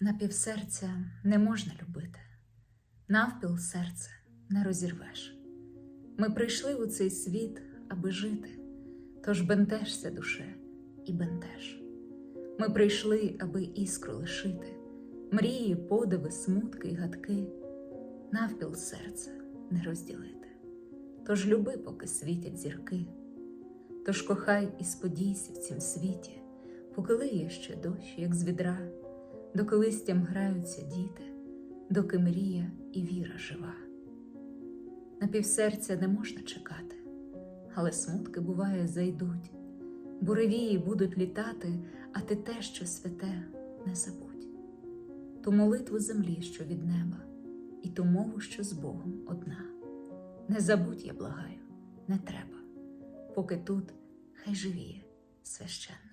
Напівсерця не можна любити, навпіл серце не розірвеш. Ми прийшли у цей світ, аби жити, тож бентежся, душе, і бентеж. Ми прийшли, аби іскру лишити, мрії, подиви, смутки й гадки, навпіл серце не розділити. Тож люби, поки світять зірки, тож кохай і сподійся в цім світі, поки лиє ще дощ, як з відра, доки листям граються діти, доки мрія і віра жива. На півсерця не можна чекати, але смутки, буває, зайдуть, буревії будуть літати, а ти те, що святе, не забудь. Ту молитву землі, що від неба, і ту мову, що з Богом одна. Не забудь, я благаю, не треба, поки тут хай живіє священна.